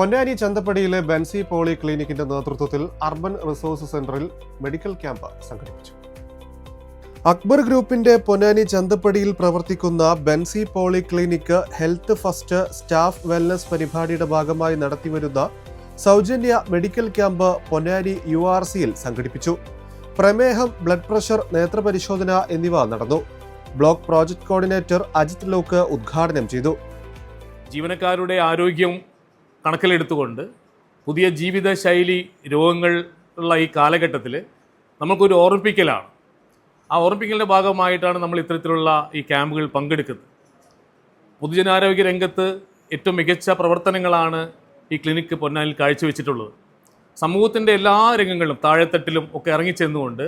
Ponnani ചന്തപ്പടിയിലെ Benzy poly ക്ലിനിക്കിന്റെ നേതൃത്വത്തിൽ urban resource സെന്ററിൽ മെഡിക്കൽ ക്യാമ്പ് സംഘടിപ്പിച്ചു. അക്ബർ ഗ്രൂപ്പിന്റെ പൊന്നാനി ചന്തപ്പടിയിൽ പ്രവർത്തിക്കുന്ന Benzy poly clinic health first staff wellness പരിപാടിയുടെ ഭാഗമായി നടത്തിവരുന്ന സൗജന്യ medical camp Ponnani U R സിയിൽ സംഘടിപ്പിച്ചു. പ്രമേഹം ബ്ലഡ് പ്രഷർ നേത്രപരിശോധന എന്നിവ നടന്നു. ബ്ലോക്ക് പ്രോജക്ട് കോർഡിനേറ്റർ അജിത് ലോക്ക് ഉദ്ഘാടനം ചെയ്തു. ജീവനക്കാരുടെ ആരോഗ്യം കണക്കിലെടുത്തുകൊണ്ട് പുതിയ ജീവിതശൈലി രോഗങ്ങൾ ഉള്ള ഈ കാലഘട്ടത്തിൽ നമുക്കൊരു ഓർമ്മിപ്പിക്കലാണ്. ആ ഓർമ്മിപ്പിക്കലിന്റെ ഭാഗമായിട്ടാണ് നമ്മൾ ഇത്തരത്തിലുള്ള ഈ ക്യാമ്പുകൾ പങ്കെടുക്കുന്നത്. പൊതുജനാരോഗ്യ രംഗത്ത് ഏറ്റവും മികച്ച പ്രവർത്തനങ്ങളാണ് ഈ ക്ലിനിക്ക് പൊന്നാനിൽ കാഴ്ചവെച്ചിട്ടുള്ളത്. സമൂഹത്തിന്റെ എല്ലാ രംഗങ്ങളിലും താഴെത്തട്ടിലും ഒക്കെ ഇറങ്ങിച്ചെന്നുകൊണ്ട്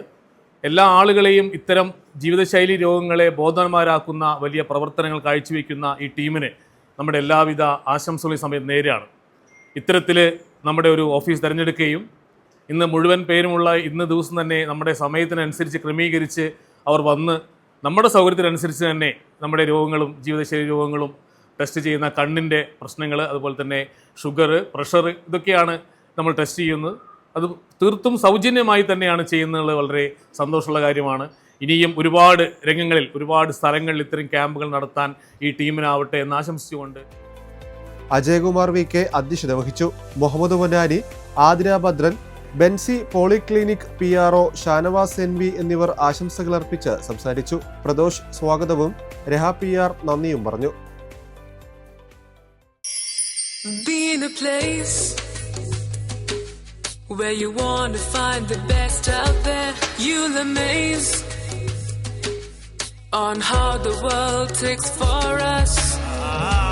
എല്ലാ ആളുകളെയും ഇത്തരം ജീവിതശൈലി രോഗങ്ങളെ ബോധവാന്മാരാക്കുന്ന വലിയ പ്രവർത്തനങ്ങൾ കാഴ്ചവെക്കുന്ന ഈ ടീമിനെ നമ്മുടെ എല്ലാവിധ ആശംസകളും സമയം നേരെയാണ്. ഇത്തരത്തിൽ നമ്മുടെ ഒരു ഓഫീസ് തിരഞ്ഞെടുക്കുകയും ഇന്ന് മുഴുവൻ പേരുമുള്ള ഇന്ന് ദിവസം തന്നെ നമ്മുടെ സമയത്തിനനുസരിച്ച് ക്രമീകരിച്ച് അവർ വന്ന് നമ്മുടെ സൗകര്യത്തിനനുസരിച്ച് തന്നെ നമ്മുടെ രോഗങ്ങളും ജീവിതശൈലി രോഗങ്ങളും ടെസ്റ്റ് ചെയ്യുന്ന കണ്ണിന്റെ പ്രശ്നങ്ങൾ അതുപോലെ തന്നെ ഷുഗർ പ്രഷർ ഇതൊക്കെയാണ് നമ്മൾ ടെസ്റ്റ് ചെയ്യുന്നത്. അത് തീർത്തും സൗജന്യമായി തന്നെയാണ് ചെയ്യുന്നത്. വളരെ സന്തോഷമുള്ള കാര്യമാണ്. ഇനിയും ഒരുപാട് രംഗങ്ങളിൽ ഒരുപാട് സ്ഥലങ്ങളിൽ ഇത്തരം ക്യാമ്പുകൾ നടത്താൻ ഈ ടീമിനാവട്ടെ എന്ന് ആശംസിച്ചുകൊണ്ട് അജയകുമാർ വി കെ അധ്യക്ഷത വഹിച്ചു Muhammad Ponnani Adina Bhadran Benzy polyclinic P R O Shanavas N V എന്നിവർ ആശംസകൾ അർപ്പിച്ച് സംസാരിച്ചു പ്രദോഷ് സ്വാഗതവും രഹ പി ആർ നന്ദിയും പറഞ്ഞു Been a place where you want to find the best out there. You'll amaze on how the world takes for us. We